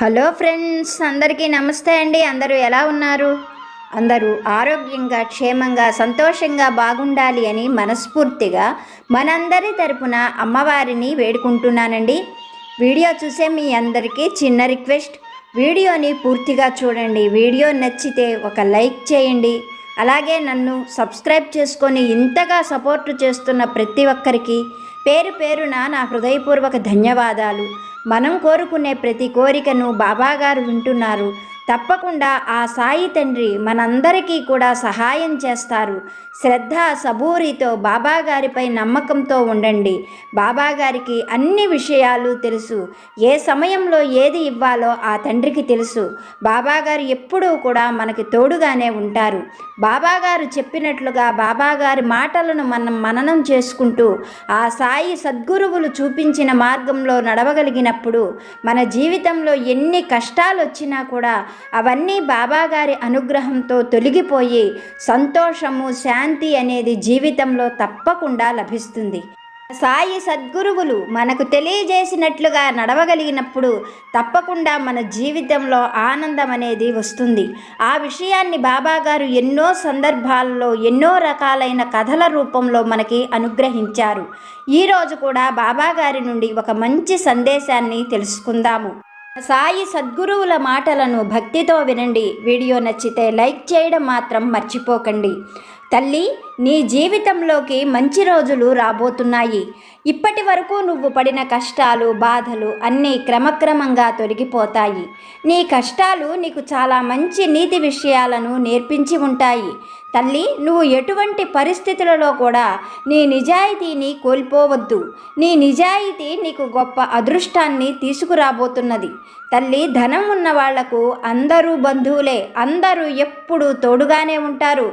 Hello friends అందరికీ నమస్తే అండి. అందరూ ఎలా ఉన్నారు? అందరూ ఆరోగ్యంగా క్షేమంగా సంతోషంగా బాగుండాలి అని మనస్ఫూర్తిగా మనందరి తరపున అమ్మవారిని వేడుకుంటున్నానండి. వీడియో చూసే మీ అందరికీ చిన్న రిక్వెస్ట్. వీడియోని పూర్తిగా చూడండి. వీడియో నచ్చితే ఒక లైక్ చేయండి. అలాగే నన్ను సబ్స్క్రైబ్ చేసుకొని ఇంతగా సపోర్ట్ చేస్తున్న ప్రతి ఒక్కరికి పేరు పేరున నా హృదయపూర్వక ధన్యవాదాలు. మనం కోరుకునే ప్రతి కోరికను బాబాగారు వింటున్నారు. తప్పకుండా ఆ సాయి తండ్రి మనందరికీ కూడా సహాయం చేస్తారు. శ్రద్ధ సబూరితో బాబాగారిపై నమ్మకంతో ఉండండి. బాబాగారికి అన్ని విషయాలు తెలుసు. ఏ సమయంలో ఏది ఇవ్వాలో ఆ తండ్రికి తెలుసు. బాబాగారు ఎప్పుడూ కూడా మనకి తోడుగానే ఉంటారు. బాబాగారు చెప్పినట్లుగా బాబాగారి మాటలను మనం మననం చేసుకుంటూ ఆ సాయి సద్గురువులు చూపించిన మార్గంలో నడవగలిగినప్పుడు మన జీవితంలో ఎన్ని కష్టాలు వచ్చినా కూడా అవన్నీ బాబాగారి అనుగ్రహంతో తొలగిపోయి సంతోషము శాంతి అనేది జీవితంలో తప్పకుండా లభిస్తుంది. సాయి సద్గురువులు మనకు తెలియజేసినట్లుగా నడవగలిగినప్పుడు తప్పకుండా మన జీవితంలో ఆనందం అనేది వస్తుంది. ఆ విషయాన్ని బాబాగారు ఎన్నో సందర్భాల్లో ఎన్నో రకాలైన కథల రూపంలో మనకి అనుగ్రహించారు. ఈరోజు కూడా బాబాగారి నుండి ఒక మంచి సందేశాన్ని తెలుసుకుందాము. సాయి సద్గురువుల మాటలను భక్తితో వినండి. వీడియో నచ్చితే లైక్ చేయడం మాత్రం మర్చిపోకండి. తల్లి నీ జీవితంలోకి మంచి రోజులు రాబోతున్నాయి. ఇప్పటి వరకు నువ్వు పడిన కష్టాలు బాధలు అన్నీ క్రమక్రమంగా తొలగిపోతాయి. నీ కష్టాలు నీకు చాలా మంచి నీతి విషయాలను నేర్పించి ఉంటాయి. తల్లి నువ్వు ఎటువంటి పరిస్థితులలో కూడా నీ నిజాయితీని కోల్పోవద్దు. నీ నిజాయితీ నీకు గొప్ప అదృష్టాన్ని తీసుకురాబోతున్నది. తల్లి ధనం ఉన్న వాళ్ళకు అందరూ బంధువులే. అందరూ ఎప్పుడూ తోడుగానే ఉంటారు.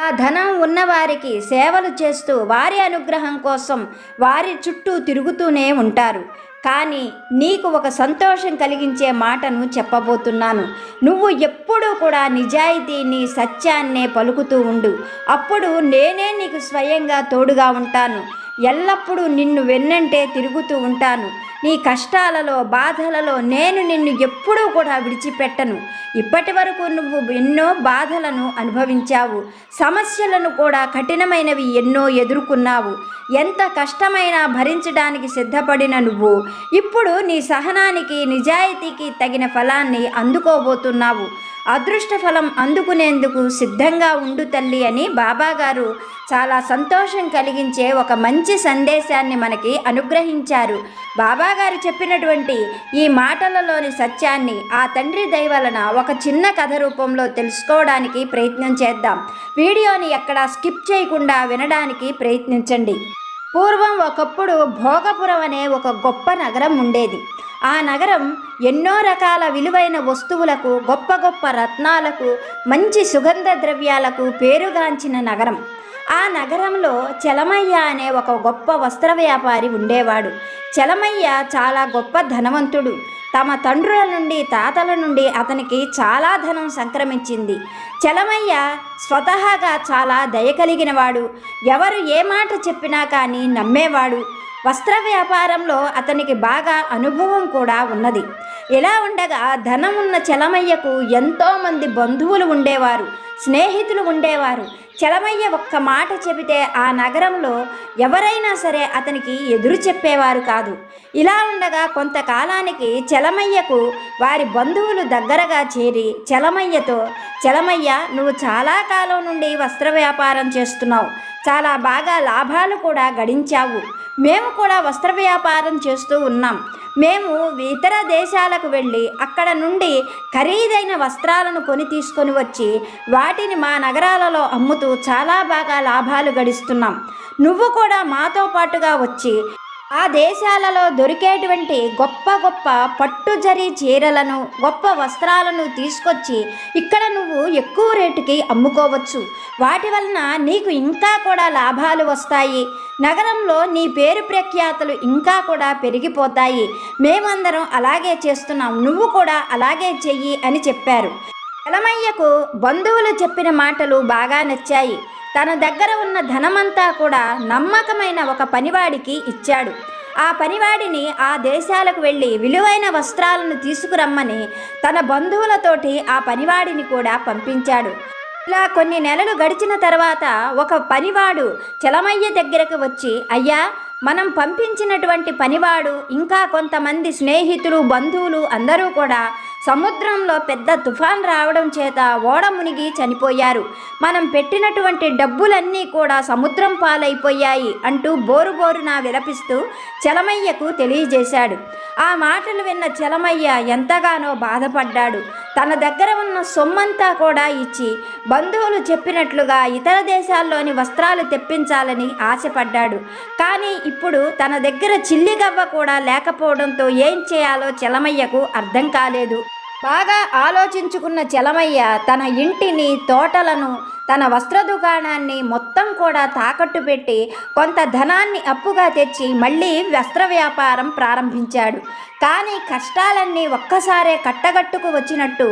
ఆ ధనం ఉన్నవారికి సేవలు చేస్తూ వారి అనుగ్రహం కోసం వారి చుట్టూ తిరుగుతూనే ఉంటారు. కానీ నీకు ఒక సంతోషం కలిగించే మాటను చెప్పబోతున్నాను. నువ్వు ఎప్పుడూ కూడా నిజాయితీని సత్యాన్నే పలుకుతూ ఉండు. అప్పుడు నేనే నీకు స్వయంగా తోడుగా ఉంటాను. ఎల్లప్పుడూ నిన్ను వెన్నంటే తిరుగుతూ ఉంటాను. నీ కష్టాలలో బాధలలో నేను నిన్ను ఎప్పుడూ కూడా విడిచిపెట్టను. ఇప్పటి వరకు నువ్వు ఎన్నో బాధలను అనుభవించావు. సమస్యలను కూడా కఠినమైనవి ఎన్నో ఎదుర్కొన్నావు. ఎంత కష్టమైనా భరించడానికి సిద్ధపడిన నువ్వు ఇప్పుడు నీ సహనానికి నిజాయితీకి తగిన ఫలాన్ని అందుకోబోతున్నావు. అదృష్ట ఫలం అందుకునేందుకు సిద్ధంగా ఉండు తల్లి అని బాబాగారు చాలా సంతోషం కలిగించే ఒక మంచి సందేశాన్ని మనకి అనుగ్రహించారు. బాబాగారు చెప్పినటువంటి ఈ మాటలలోని సత్యాన్ని ఆ తండ్రి దయవలన ఒక చిన్న కథ రూపంలో తెలుసుకోవడానికి ప్రయత్నం చేద్దాం. వీడియోని ఎక్కడా స్కిప్ చేయకుండా వినడానికి ప్రయత్నించండి. పూర్వం ఒకప్పుడు భోగపురం అనే ఒక గొప్ప నగరం ఉండేది. ఆ నగరం ఎన్నో రకాల విలువైన వస్తువులకు గొప్ప గొప్ప రత్నాలకు మంచి సుగంధ ద్రవ్యాలకు పేరుగాంచిన నగరం. ఆ నగరంలో చలమయ్య అనే ఒక గొప్ప వస్త్ర వ్యాపారి ఉండేవాడు. చలమయ్య చాలా గొప్ప ధనవంతుడు. తమ తండ్రుల నుండి తాతల నుండి అతనికి చాలా ధనం సంక్రమించింది. చలమయ్య స్వతహాగా చాలా దయ కలిగినవాడు. ఎవరు ఏ మాట చెప్పినా కానీ నమ్మేవాడు. వస్త్ర వ్యాపారంలో అతనికి బాగా అనుభవం కూడా ఉన్నది. ఇలా ఉండగా ధనం ఉన్న చలమయ్యకు ఎంతోమంది బంధువులు ఉండేవారు స్నేహితులు ఉండేవారు. చలమయ్య ఒక్క మాట చెబితే ఆ నగరంలో ఎవరైనా సరే అతనికి ఎదురు చెప్పేవారు కాదు. ఇలా ఉండగా కొంతకాలానికి చలమయ్యకు వారి బంధువులు దగ్గరగా చేరి చలమయ్యతో చలమయ్య నువ్వు చాలా కాలం నుండి వస్త్ర వ్యాపారం చేస్తున్నావు. చాలా బాగా లాభాలు కూడా గడించావు. మేము కూడా వస్త్ర వ్యాపారం చేస్తూ ఉన్నాం. మేము ఇతర దేశాలకు వెళ్ళి అక్కడ నుండి ఖరీదైన వస్త్రాలను కొని తీసుకొని వచ్చి వాటిని మా నగరాలలో అమ్ముతూ చాలా బాగా లాభాలు గడిస్తున్నాం. నువ్వు కూడా మాతో పాటుగా వచ్చి ఆ దేశాలలో దొరికేటువంటి గొప్ప గొప్ప పట్టుజరి చీరలను గొప్ప వస్త్రాలను తీసుకొచ్చి ఇక్కడ నువ్వు ఎక్కువ రేటుకి అమ్ముకోవచ్చు. వాటి వలన నీకు ఇంకా కూడా లాభాలు వస్తాయి. నగరంలో నీ పేరు ప్రఖ్యాతలు ఇంకా కూడా పెరిగిపోతాయి. మేమందరం అలాగే చేస్తున్నాం. నువ్వు కూడా అలాగే చెయ్యి అని చెప్పారు. ఎలమయ్యకు బంధువులు చెప్పిన మాటలు బాగా నచ్చాయి. తన దగ్గర ఉన్న ధనమంతా కూడా నమ్మకమైన ఒక పనివాడికి ఇచ్చాడు. ఆ పనివాడిని ఆ దేశాలకు వెళ్ళి విలువైన వస్త్రాలను తీసుకురమ్మని తన బంధువులతోటి ఆ పనివాడిని కూడా పంపించాడు. ఇలా కొన్ని నెలలు గడిచిన తర్వాత ఒక పనివాడు చలమయ్య దగ్గరకు వచ్చి అయ్యా మనం పంపించినటువంటి పనివాడు ఇంకా కొంతమంది స్నేహితులు బంధువులు అందరూ కూడా సముద్రంలో పెద్ద తుఫాన్ రావడం చేత ఓడ మునిగి చనిపోయారు. మనం పెట్టినటువంటి డబ్బులన్నీ కూడా సముద్రం పాలైపోయాయి అంటూ బోరు బోరున విలపిస్తూ చలమయ్యకు తెలియజేశాడు. ఆ మాటలు విన్న చలమయ్య ఎంతగానో బాధపడ్డాడు. తన దగ్గర ఉన్న సొమ్మంతా కూడా ఇచ్చి బంధువులు చెప్పినట్లుగా ఇతర దేశాల్లోని వస్త్రాలు తెప్పించాలని ఆశపడ్డాడు. కానీ ఇప్పుడు తన దగ్గర చిల్లిగవ్వ కూడా లేకపోవడంతో ఏం చేయాలో చలమయ్యకు అర్థం కాలేదు. బాగా ఆలోచించుకున్న చలమయ్య తన ఇంటిని తోటలను తన వస్త్ర దుకాణాన్ని మొత్తం కూడా తాకట్టు పెట్టి కొంత ధనాన్ని అప్పుగా తెచ్చి మళ్ళీ వస్త్ర వ్యాపారం ప్రారంభించాడు. కానీ కష్టాలన్నీ ఒక్కసారే కట్టగట్టుకు వచ్చినట్టు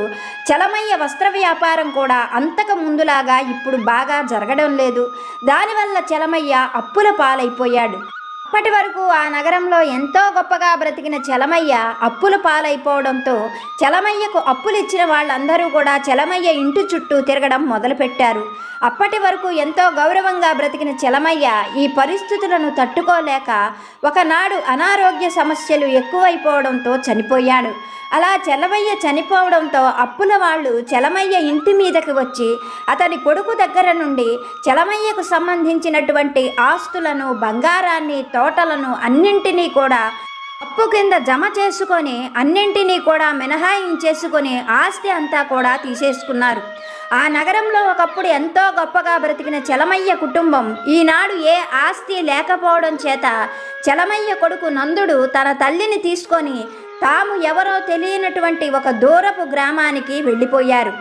చలమయ్య వస్త్ర వ్యాపారం కూడా అంతకు ముందులాగా ఇప్పుడు బాగా జరగడం లేదు. దానివల్ల చలమయ్య అప్పుల పాలైపోయాడు. అప్పటి వరకు ఆ నగరంలో ఎంతో గొప్పగా బ్రతికిన చలమయ్య అప్పుల పాలైపోవడంతో చలమయ్యకు అప్పులు ఇచ్చిన వాళ్ళందరూ కూడా చలమయ్య ఇంటి చుట్టూ తిరగడం మొదలుపెట్టారు. అప్పటి వరకు ఎంతో గౌరవంగా బ్రతికిన చలమయ్య ఈ పరిస్థితులను తట్టుకోలేక ఒకనాడు అనారోగ్య సమస్యలు ఎక్కువైపోవడంతో చనిపోయాడు. అలా చలమయ్య చనిపోవడంతో అప్పుల వాళ్ళు చలమయ్య ఇంటి మీదకి వచ్చి అతని కొడుకు దగ్గర నుండి చలమయ్యకు సంబంధించినటువంటి ఆస్తులను బంగారాన్ని తోటలను అన్నింటినీ కూడా అప్పు కింద జమ చేసుకొని అన్నింటినీ కూడా మినహాయించేసుకొని ఆస్తి అంతా కూడా తీసేసుకున్నారు. ఆ నగరంలో ఒకప్పుడు ఎంతో గొప్పగా బ్రతికిన చలమయ్య కుటుంబం ఈనాడు ఏ ఆస్తి లేకపోవడం చేత చలమయ్య కొడుకు నందుడు తన తల్లిని తీసుకొని తాము ఎవరో తెలియనటువంటి ఒక దూరపు గ్రామానికి వెళ్ళిపోయారు.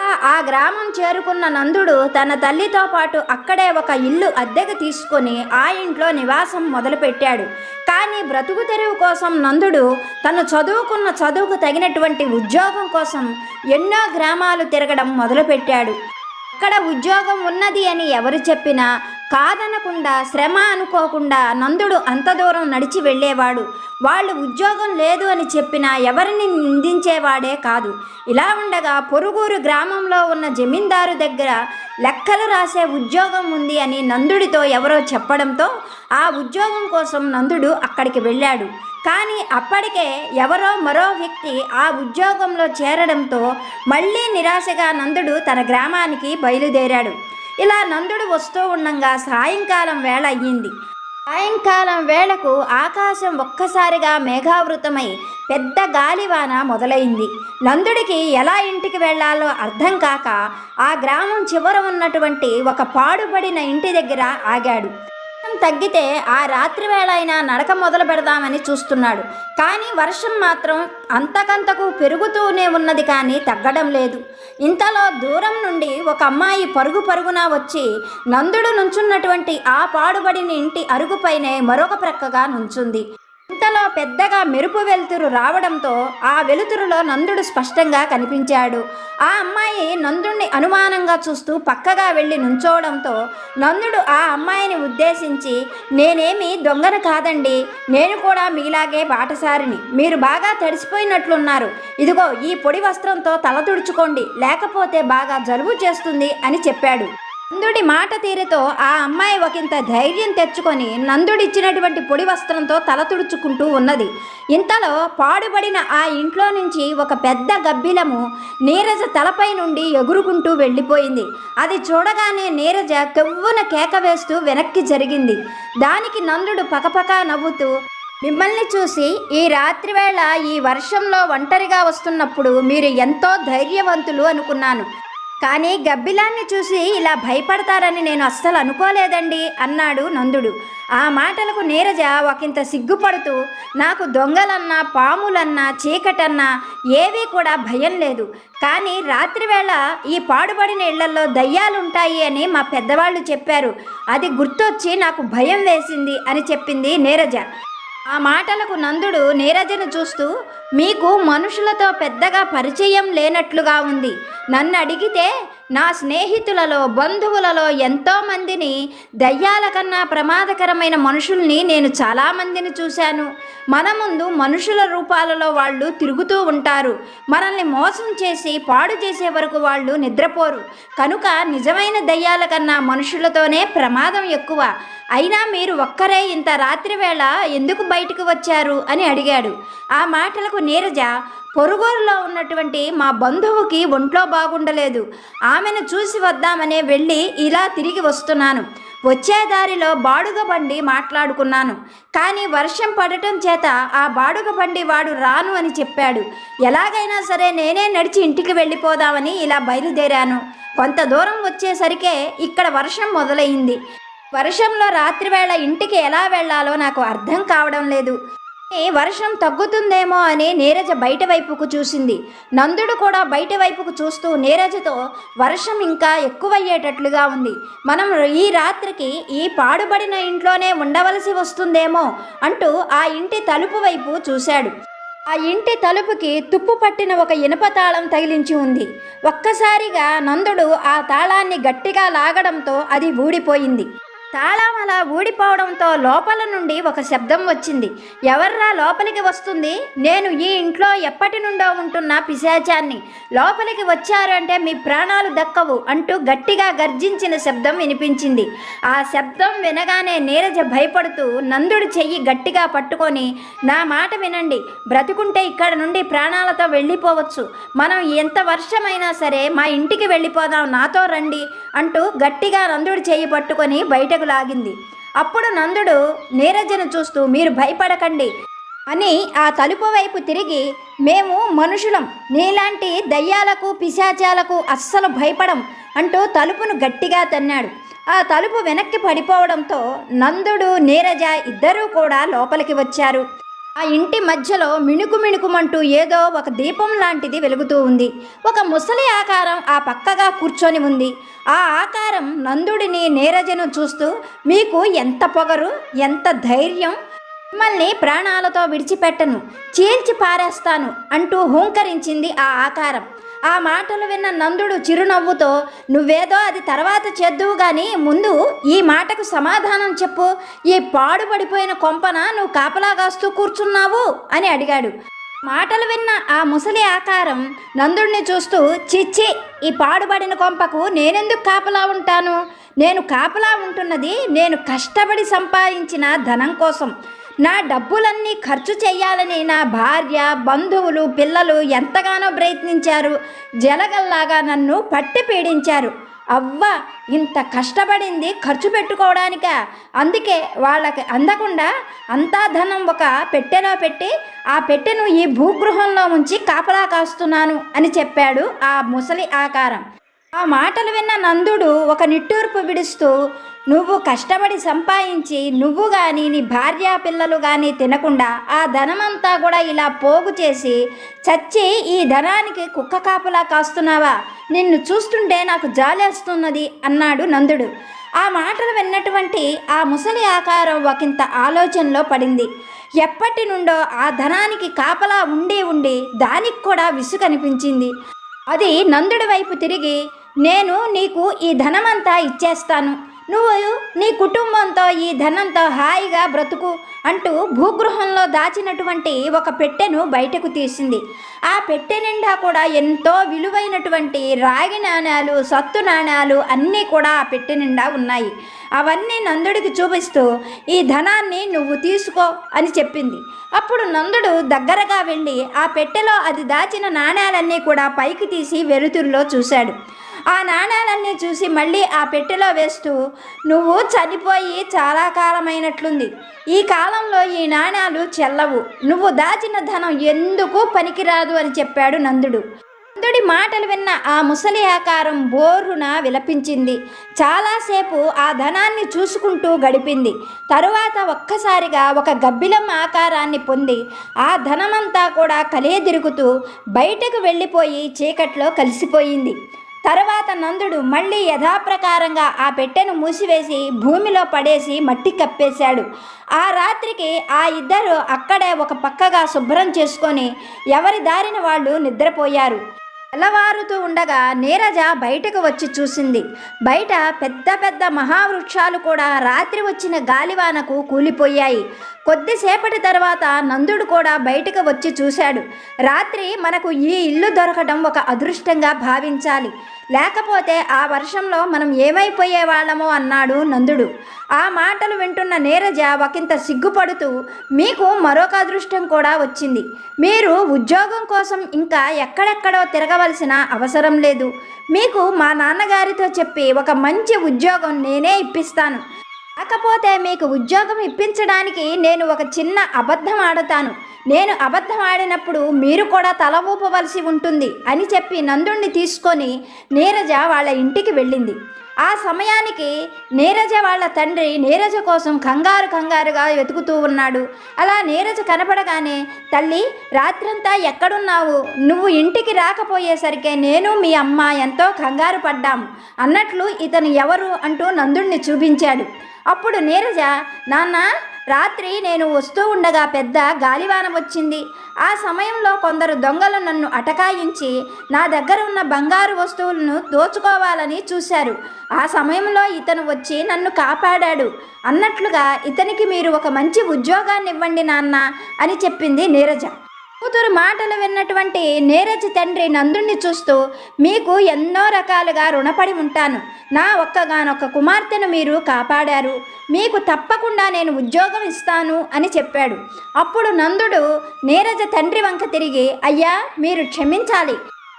ఆ- గ్రామం చేరుకున్న నందుడు తన తల్లితో పాటు అక్కడే ఒక ఇల్లు అద్దెకు తీసుకొని ఆ ఇంట్లో నివాసం మొదలుపెట్టాడు. కానీ బ్రతుకు తెరువు కోసం నందుడు తను చదువుకున్న చదువుకు తగినటువంటి ఉద్యోగం కోసం ఎన్నో గ్రామాలు తిరగడం మొదలుపెట్టాడు. అక్కడ ఉద్యోగం ఉన్నది అని ఎవరు చెప్పినా కాదనకుండా శ్రమ అనుకోకుండా నందుడు అంత దూరం నడిచి వెళ్ళేవాడు. వాళ్ళు ఉద్యోగం లేదు అని చెప్పినా ఎవరిని నిందించేవాడే కాదు. ఇలా ఉండగా పొరుగురు గ్రామంలో ఉన్న జమీందారు దగ్గర లెక్కలు రాసే ఉద్యోగం ఉంది అని నందుడితో ఎవరో చెప్పడంతో ఆ ఉద్యోగం కోసం నందుడు అక్కడికి వెళ్ళాడు. కానీ అప్పటికే ఎవరో మరో వ్యక్తి ఆ ఉద్యోగంలో చేరడంతో మళ్ళీ నిరాశగా నందుడు తన గ్రామానికి బయలుదేరాడు. ఇలా నందుడు వస్తూ ఉండంగా సాయంకాలం వేళ అయ్యింది. సాయంకాలం వేళకు ఆకాశం ఒక్కసారిగా మేఘావృతమై పెద్ద గాలివాన మొదలైంది. నందుడికి ఎలా ఇంటికి వెళ్ళాలో అర్థం కాక ఆ గ్రామం చివర ఉన్నటువంటి ఒక పాడుపడిన ఇంటి దగ్గర ఆగాడు. తగ్గితే ఆ రాత్రి వేళ అయినా నడక మొదలు పెడదామని చూస్తున్నాడు. కానీ వర్షం మాత్రం అంతకంతకు పెరుగుతూనే ఉన్నది కానీ తగ్గడం లేదు. ఇంతలో దూరం నుండి ఒక అమ్మాయి పరుగు పరుగున వచ్చి నందుడు నుంచున్నటువంటి ఆ పాడుబడిన ఇంటి అరుగుపైనే మరొక ప్రక్కగా నుంచుంది. ఇంతలో పెద్దగా మెరుపు వెలుతురు రావడంతో ఆ వెలుతురులో నందుడు స్పష్టంగా కనిపించాడు. ఆ అమ్మాయి నందుడిని అనుమానంగా చూస్తూ పక్కగా వెళ్ళి నుంచోవడంతో నందుడు ఆ అమ్మాయిని ఉద్దేశించి నేనేమి దొంగను కాదండి. నేను కూడా మీలాగే బాటసారిని మీరు బాగా తడిసిపోయినట్లున్నారు. ఇదిగో ఈ పొడి వస్త్రంతో తల తుడుచుకోండి. లేకపోతే బాగా జలుబు చేస్తుంది అని చెప్పాడు. నందుడి మాట తీరుతో ఆ అమ్మాయి ఒకంత ధైర్యం తెచ్చుకొని నందుడిచ్చినటువంటి పొడి వస్త్రంతో తల తుడుచుకుంటూ ఉన్నది. ఇంతలో పాడుబడిన ఆ ఇంట్లో నుంచి ఒక పెద్ద గబ్బిలము నీరజ తలపై నుండి ఎగురుకుంటూ వెళ్ళిపోయింది. అది చూడగానే నీరజ కెవ్వున కేక వేస్తూ వెనక్కి జరిగింది. దానికి నందుడు పకపకా నవ్వుతూ మిమ్మల్ని చూసి ఈ రాత్రివేళ ఈ వర్షంలో ఒంటరిగా వస్తున్నప్పుడు మీరు ఎంతో ధైర్యవంతులు అనుకున్నాను. కానీ గబ్బిలాన్ని చూసి ఇలా భయపడతారని నేను అస్సలు అనుకోలేదండి అన్నాడు నందుడు. ఆ మాటలకు నీరజ ఒకంత సిగ్గుపడుతూ నాకు దొంగలన్నా పాములన్నా చీకటన్నా ఏవీ కూడా భయం లేదు. కానీ రాత్రివేళ ఈ పాడుబడిన ఇళ్ళలో దయ్యాలుంటాయి అని మా పెద్దవాళ్ళు చెప్పారు. అది గుర్తొచ్చి నాకు భయం వేసింది అని చెప్పింది నీరజ. ఆ మాటలకు నందుడు నీరజను చూస్తూ మీకు మనుషులతో పెద్దగా పరిచయం లేనట్లుగా ఉంది. నన్ను అడిగితే నా స్నేహితులలో బంధువులలో ఎంతోమందిని దయ్యాల కన్నా ప్రమాదకరమైన మనుషుల్ని నేను చాలామందిని చూశాను. మన ముందు మనుషుల రూపాలలో వాళ్ళు తిరుగుతూ ఉంటారు. మనల్ని మోసం చేసి పాడు చేసే వరకు వాళ్ళు నిద్రపోరు. కనుక నిజమైన దయ్యాల కన్నా మనుషులతోనే ప్రమాదం ఎక్కువ. అయినా మీరు ఒక్కరే ఇంత రాత్రి వేళ ఎందుకు బయటకు వచ్చారు అని అడిగాడు. ఆ మాటలకు నీరజ పొరుగురులో ఉన్నటువంటి మా బంధువుకి ఒంట్లో బాగుండలేదు. ఆమెను చూసి వద్దామనే వెళ్ళి ఇలా తిరిగి వస్తున్నాను. వచ్చే దారిలో బాడుగ బండి మాట్లాడుకున్నాను. కానీ వర్షం పడటం చేత ఆ బాడుగ బండి వాడు రాను అని చెప్పాడు. ఎలాగైనా సరే నేనే నడిచి ఇంటికి వెళ్ళిపోదామని ఇలా బయలుదేరాను. కొంత దూరం వచ్చేసరికే ఇక్కడ వర్షం మొదలైంది. వర్షంలో రాత్రివేళ ఇంటికి ఎలా వెళ్ళాలో నాకు అర్థం కావడం లేదు. వర్షం తగ్గుతుందేమో అని నీరజ బయట వైపుకు చూసింది. నందుడు కూడా బయట వైపుకు చూస్తూ నీరజతో వర్షం ఇంకా ఎక్కువయ్యేటట్లుగా ఉంది. మనం ఈ రాత్రికి ఈ పాడుబడిన ఇంట్లోనే ఉండవలసి వస్తుందేమో అంటూ ఆ ఇంటి తలుపు వైపు చూశాడు. ఆ ఇంటి తలుపుకి తుప్పు పట్టిన ఒక ఇనుప తాళం తగిలించి ఉంది. ఒక్కసారిగా నందుడు ఆ తాళాన్ని గట్టిగా లాగడంతో అది ఊడిపోయింది. తాళం అలా ఊడిపోవడంతో లోపల నుండి ఒక శబ్దం వచ్చింది. ఎవర్రా లోపలికి వస్తుంది? నేను ఈ ఇంట్లో ఎప్పటి నుండో ఉంటున్న పిశాచాన్ని. లోపలికి వచ్చారు అంటే మీ ప్రాణాలు దక్కవు అంటూ గట్టిగా గర్జించిన శబ్దం వినిపించింది. ఆ శబ్దం వినగానే నీరజ భయపడుతూ నందుడు చెయ్యి గట్టిగా పట్టుకొని నా మాట వినండి. బ్రతుకుంటే ఇక్కడ నుండి ప్రాణాలతో వెళ్ళిపోవచ్చు. మనం ఎంత వర్షమైనా సరే మా ఇంటికి వెళ్ళిపోదాం. నాతో రండి అంటూ గట్టిగా నందుడు చెయ్యి పట్టుకొని బయటకు లాగింది. అప్పుడు నందుడు నీరజను చూస్తూ మీరు భయపడకండి అని ఆ తలుపు వైపు తిరిగి మేము మనుషులం నీలాంటి దయ్యాలకు పిశాచాలకు అస్సలు భయపడం అంటూ తలుపును గట్టిగా తన్నాడు. ఆ తలుపు వెనక్కి పడిపోవడంతో నందుడు నీరజ ఇద్దరూ కూడా లోపలికి వచ్చారు. ఆ ఇంటి మధ్యలో మిణుకు మిణుకుమంటూ ఏదో ఒక దీపం లాంటిది వెలుగుతూ ఉంది. ఒక ముసలి ఆకారం ఆ పక్కగా కూర్చొని ఉంది. ఆ ఆకారం నందుడిని నీరజను చూస్తూ మీకు ఎంత పొగరు ఎంత ధైర్యం? మిమ్మల్ని ప్రాణాలతో విడిచిపెట్టను చీల్చి పారేస్తాను అంటూ హూంకరించింది ఆ ఆకారం. ఆ మాటలు విన్న నందుడు చిరునవ్వుతో నువ్వేదో అది తర్వాత చేద్దువు కానీ ముందు ఈ మాటకు సమాధానం చెప్పు. ఈ పాడుపడిపోయిన కొంపన నువ్వు కాపలా కాస్తూ కూర్చున్నావు అని అడిగాడు. మాటలు విన్న ఆ ముసలి ఆకారం నందుడిని చూస్తూ చిచ్చి ఈ పాడుబడిన కొంపకు నేనెందుకు కాపలా ఉంటాను? నేను కాపలా ఉంటున్నది నేను కష్టపడి సంపాదించిన ధనం కోసం. నా డబ్బులన్నీ ఖర్చు చేయాలని నా భార్య బంధువులు పిల్లలు ఎంతగానో ప్రయత్నించారు. జలగల్లాగా నన్ను పట్టి పీడించారు. అవ్వ ఇంత కష్టపడింది ఖర్చు పెట్టుకోవడానిక? అందుకే వాళ్ళకి అందకుండా అంతా ధనం ఒక పెట్టెలో పెట్టి ఆ పెట్టెను ఈ భూగృహంలో ఉంచి కాపలా కాస్తున్నాను అని చెప్పాడు ఆ ముసలి ఆకారం. ఆ మాటలు విన్న నందుడు ఒక నిట్టూర్పు విడుస్తూ నువ్వు కష్టపడి సంపాదించి నువ్వు కానీ నీ భార్య పిల్లలు కానీ తినకుండా ఆ ధనమంతా కూడా ఇలా పోగు చేసి చచ్చి ఈ ధనానికి కుక్క కాపలా కాస్తున్నావా? నిన్ను చూస్తుంటే నాకు జాలేస్తున్నది అన్నాడు నందుడు. ఆ మాటలు విన్నటువంటి ఆ ముసలి ఆకారం ఒకంత ఆలోచనలో పడింది. ఎప్పటి నుండో ఆ ధనానికి కాపలా ఉండి ఉండి దానికి కూడా విసుగనిపించింది అది నందుడి వైపు తిరిగి నేను నీకు ఈ ధనమంతా ఇచ్చేస్తాను. నువ్వు నీ కుటుంబంతో ఈ ధనంతో హాయిగా బ్రతుకు అంటూ భూగృహంలో దాచినటువంటి ఒక పెట్టెను బయటకు తీసింది. ఆ పెట్టె నిండా కూడా ఎంతో విలువైనటువంటి రాగి నాణ్యాలు సత్తు నాణ్యాలు అన్నీ కూడా ఆ పెట్టె నిండా ఉన్నాయి. అవన్నీ నందుడికి చూపిస్తూ ఈ ధనాన్ని నువ్వు తీసుకో అని చెప్పింది. అప్పుడు నందుడు దగ్గరగా వెళ్ళి ఆ పెట్టెలో అది దాచిన నాణ్యాలన్నీ కూడా పైకి తీసి వెలుతురులో చూశాడు. ఆ నాణాలన్నీ చూసి మళ్ళీ ఆ పెట్టెలో వేస్తూ నువ్వు చనిపోయి చాలా కాలమైనట్లుంది. ఈ కాలంలో ఈ నాణాలు చెల్లవు. నువ్వు దాచిన ధనం ఎందుకు పనికిరాదు అని చెప్పాడు నందుడు. నందుడి మాటలు విన్న ఆ ముసలి ఆకారం బోరున విలపించింది. చాలాసేపు ఆ ధనాన్ని చూసుకుంటూ గడిపింది. తరువాత ఒక్కసారిగా ఒక గబ్బిలం ఆకారాన్ని పొంది ఆ ధనమంతా కూడా కలియదిరుగుతూ బయటకు వెళ్ళిపోయి చీకట్లో కలిసిపోయింది. తర్వాత నందుడు మళ్ళీ యథాప్రకారంగా ఆ పెట్టెను మూసివేసి భూమిలో పడేసి మట్టి కప్పేశాడు. ఆ రాత్రికి ఆ ఇద్దరు అక్కడే ఒక పక్కగా శుభ్రం చేసుకొని ఎవరి దారిన వాళ్ళు నిద్రపోయారు. తెల్లవారుతూ ఉండగా నీరజ బయటకు వచ్చి చూసింది. బయట పెద్ద పెద్ద మహావృక్షాలు కూడా రాత్రి వచ్చిన గాలివానకు కూలిపోయాయి. కొద్దిసేపటి తర్వాత నందుడు కూడా బయటకు వచ్చి చూశాడు. రాత్రి మనకు ఈ ఇల్లు దొరకడం ఒక అదృష్టంగా భావించాలి. లేకపోతే ఆ వర్షంలో మనం ఏమైపోయే వాళ్ళమో అన్నాడు నందుడు. ఆ మాటలు వింటున్న నీరజ ఒకంత సిగ్గుపడుతూ మీకు మరొక అదృష్టం కూడా వచ్చింది. మీరు ఉద్యోగం కోసం ఇంకా ఎక్కడెక్కడో తిరగవలసిన అవసరం లేదు. మీకు మా నాన్నగారితో చెప్పి ఒక మంచి ఉద్యోగం నేనే ఇప్పిస్తాను. కాకపోతే మీకు ఉద్యోగం ఇప్పించడానికి నేను ఒక చిన్న అబద్ధం ఆడతాను. నేను అబద్ధం ఆడినప్పుడు మీరు కూడా తల ఊపవలసి ఉంటుంది అని చెప్పి నందుణ్ణి తీసుకొని నీరజ వాళ్ళ ఇంటికి వెళ్ళింది. ఆ సమయానికి నీరజ వాళ్ళ తండ్రి నీరజ కోసం కంగారు కంగారుగా వెతుకుతూ ఉన్నాడు. అలా నీరజ కనపడగానే తల్లి రాత్రంతా ఎక్కడున్నావు? నువ్వు ఇంటికి రాకపోయేసరికే నేను మీ అమ్మ ఎంతో కంగారు పడ్డాము అన్నట్లు ఇతను ఎవరు అంటూ నందుణ్ణి చూపించాడు. అప్పుడు నీరజ నాన్న రాత్రి నేను వస్తూ ఉండగా పెద్ద గాలివాన వచ్చింది. ఆ సమయంలో కొందరు దొంగలు నన్ను అటకాయించి నా దగ్గర ఉన్న బంగారు వస్తువులను దోచుకోవాలని చూశారు. ఆ సమయంలో ఇతను వచ్చి నన్ను కాపాడాడు. అన్నట్లుగా ఇతనికి మీరు ఒక మంచి ఉద్యోగాన్ని ఇవ్వండి నాన్న అని చెప్పింది నీరజ. కూతురు మాటలు విన్నటువంటి నీరజ్ తండ్రి నందుణ్ణి చూస్తూ మీకు ఎన్నో రకాలుగా రుణపడి ఉంటాను. నా ఒక్కగానొక్క కుమార్తెను మీరు కాపాడారు. మీకు తప్పకుండా నేను ఉద్యోగం ఇస్తాను అని చెప్పాడు. అప్పుడు నందుడు నీరజ తండ్రి వంక తిరిగి అయ్యా మీరు క్షమించాలి.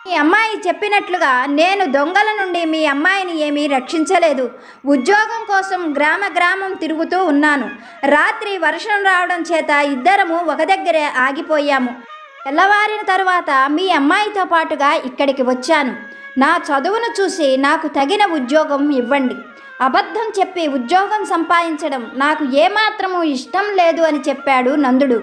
మీ అమ్మాయి చెప్పినట్లుగా నేను దొంగల నుండి మీ అమ్మాయిని ఏమీ రక్షించలేదు. ఉద్యోగం కోసం గ్రామ గ్రామం తిరుగుతూ ఉన్నాను. రాత్రి వర్షం రావడం చేత ఇద్దరము ఒక దగ్గరే ఆగిపోయాము. తెల్లవారిన తరువాత మీ అమ్మాయితో పాటుగా ఇక్కడికి వచ్చాను. నా చదువును చూసి నాకు తగిన ఉద్యోగం ఇవ్వండి. అబద్ధం చెప్పి ఉద్యోగం సంపాదించడం నాకు ఏమాత్రము ఇష్టం లేదు అని చెప్పాడు నందుడు.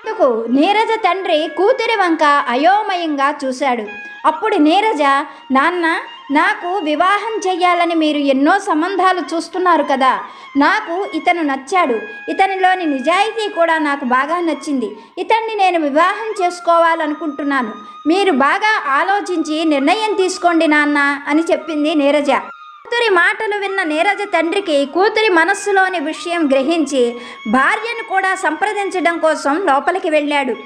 అందుకు నీరజ తండ్రి కూతురి వంక అయోమయంగా చూశాడు. అప్పుడు నీరజ నాన్న నాకు వివాహం చెయ్యాలని మీరు ఎన్నో సంబంధాలు చూస్తున్నారు కదా. నాకు ఇతను నచ్చాడు. ఇతనిలోని నిజాయితీ కూడా నాకు బాగా నచ్చింది. ఇతన్ని నేను వివాహం చేసుకోవాలనుకుంటున్నాను. మీరు బాగా ఆలోచించి నిర్ణయం తీసుకోండి నాన్న అని చెప్పింది నీరజ. కూతురి మాటలు విన్న నీరజ తండ్రికి కూతురి మనస్సులోని విషయం గ్రహించి భార్యను కూడా సంప్రదించడం కోసం లోపలికి వెళ్ళాడు.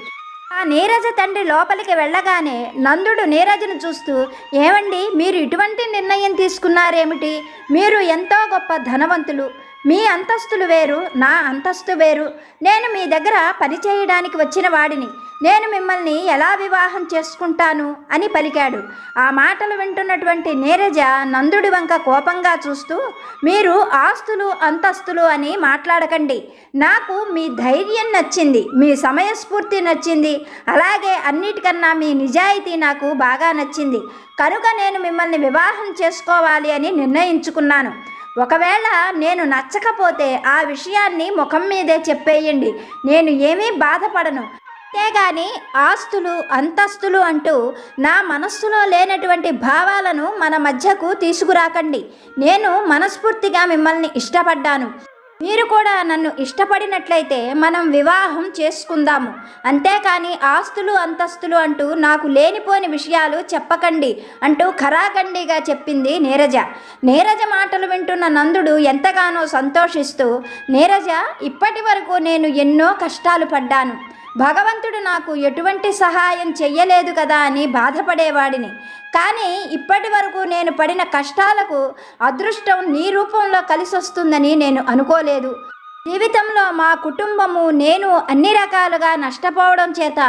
ఆ నీరజ తండ్రి లోపలికి వెళ్ళగానే నందుడు నీరజను చూస్తూ ఏమండి మీరు ఇటువంటి నిర్ణయం తీసుకున్నారేమిటి? మీరు ఎంతో గొప్ప ధనవంతులు. మీ అంతస్తులు వేరు నా అంతస్తు వేరు. నేను మీ దగ్గర పని చేయడానికి వచ్చిన వాడిని. నేను మిమ్మల్ని ఎలా వివాహం చేసుకుంటాను? అని పలికాడు. ఆ మాటలు వింటున్నటువంటి నీరజ నందుడి వంక కోపంగా చూస్తూ మీరు ఆస్తులు అంతస్తులు అని మాట్లాడకండి. నాకు మీ ధైర్యం నచ్చింది మీ సమయస్ఫూర్తి నచ్చింది. అలాగే అన్నిటికన్నా మీ నిజాయితీ నాకు బాగా నచ్చింది. కనుక నేను మిమ్మల్ని వివాహం చేసుకోవాలి అని నిర్ణయించుకున్నాను. ఒకవేళ నేను నచ్చకపోతే ఆ విషయాన్ని ముఖం మీదే చెప్పేయండి. నేను ఏమీ బాధపడను. అంతేగాని ఆస్తులు అంతస్తులు అంటూ నా మనస్సులో లేనటువంటి భావాలను మన మధ్యకు తీసుకురాకండి. నేను మనస్ఫూర్తిగా మిమ్మల్ని ఇష్టపడ్డాను. మీరు కూడా నన్ను ఇష్టపడినట్లయితే మనం వివాహం చేసుకుందాము. అంతేకాని ఆస్తులు అంతస్తులు అంటూ నాకు లేనిపోని విషయాలు చెప్పకండి అంటూ ఖరాఖండిగా చెప్పింది నీరజ. నీరజ మాటలు వింటున్న నందుడు ఎంతగానో సంతోషిస్తూ నీరజ ఇప్పటి వరకు నేను ఎన్నో కష్టాలు పడ్డాను. భగవంతుడు నాకు ఎటువంటి సహాయం చెయ్యలేదు కదా అని బాధపడేవాడిని. కానీ ఇప్పటి వరకు నేను పడిన కష్టాలకు అదృష్టం నీ రూపంలో కలిసొస్తుందని నేను అనుకోలేదు. జీవితంలో మా కుటుంబము నేను అన్ని రకాలుగా నష్టపోవడం చేత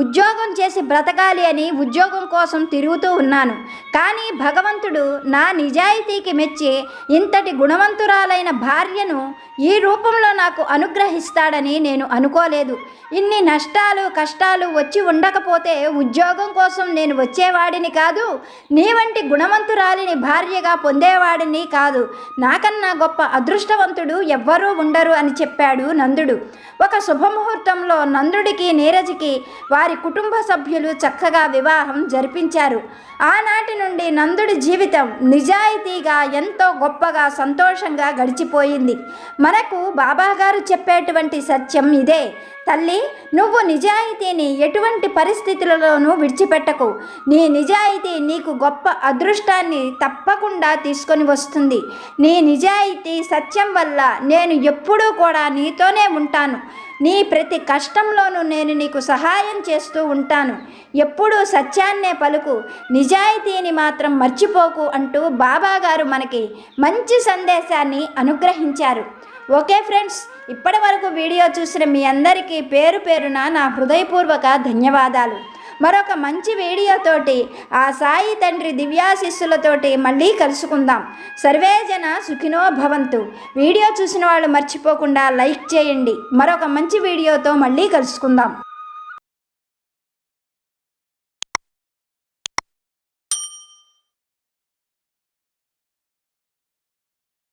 ఉద్యోగం చేసి బ్రతకాలి అని ఉద్యోగం కోసం తిరుగుతూ ఉన్నాను. కానీ భగవంతుడు నా నిజాయితీకి మెచ్చి ఇంతటి గుణవంతురాలైన భార్యను ఈ రూపంలో నాకు అనుగ్రహిస్తాడని నేను అనుకోలేదు. ఇన్ని నష్టాలు కష్టాలు వచ్చి ఉండకపోతే ఉద్యోగం కోసం నేను వచ్చేవాడిని కాదు నీ వంటి గుణవంతురాలిని భార్యగా పొందేవాడిని కాదు. నాకన్నా గొప్ప అదృష్టవంతుడు ఎవ్వరూ ఉండరు. ఉన్నారు అని చెప్పాడు నందుడు. ఒక శుభముహూర్తంలో నందుడికి నీరజకి వారి కుటుంబ సభ్యులు చక్కగా వివాహం జరిపించారు. ఆనాటి నుండి నందుడి జీవితం నిజాయితీగా ఎంతో గొప్పగా సంతోషంగా గడిచిపోయింది. మనకు బాబాగారు చెప్పేటువంటి సత్యం ఇదే. తల్లి నువ్వు నిజాయితీని ఎటువంటి పరిస్థితులలోనూ విడిచిపెట్టకు. నీ నిజాయితీ నీకు గొప్ప అదృష్టాన్ని తప్పకుండా తీసుకొని వస్తుంది. నీ నిజాయితీ సత్యం వల్ల నేను ఎప్పుడు ఎప్పుడూ కూడా నీతోనే ఉంటాను. నీ ప్రతి కష్టంలోనూ నేను నీకు సహాయం చేస్తూ ఉంటాను. ఎప్పుడూ సత్యాన్నే పలుకు. నిజాయితీని మాత్రం మర్చిపోకు అంటూ బాబాగారు మనకి మంచి సందేశాన్ని అనుగ్రహించారు. ఓకే ఫ్రెండ్స్ ఇప్పటి వరకు వీడియో చూసిన మీ అందరికీ పేరు పేరున నా హృదయపూర్వక ధన్యవాదాలు. మరొక మంచి వీడియోతోటి ఆ సాయి తండ్రి దివ్యాశిస్సులతోటి మళ్ళీ కలుసుకుందాం. సర్వేజన సుఖినో భవంతు. వీడియో చూసిన వాళ్ళు మర్చిపోకుండా లైక్ చేయండి. మరొక మంచి వీడియోతో మళ్ళీ కలుసుకుందాం.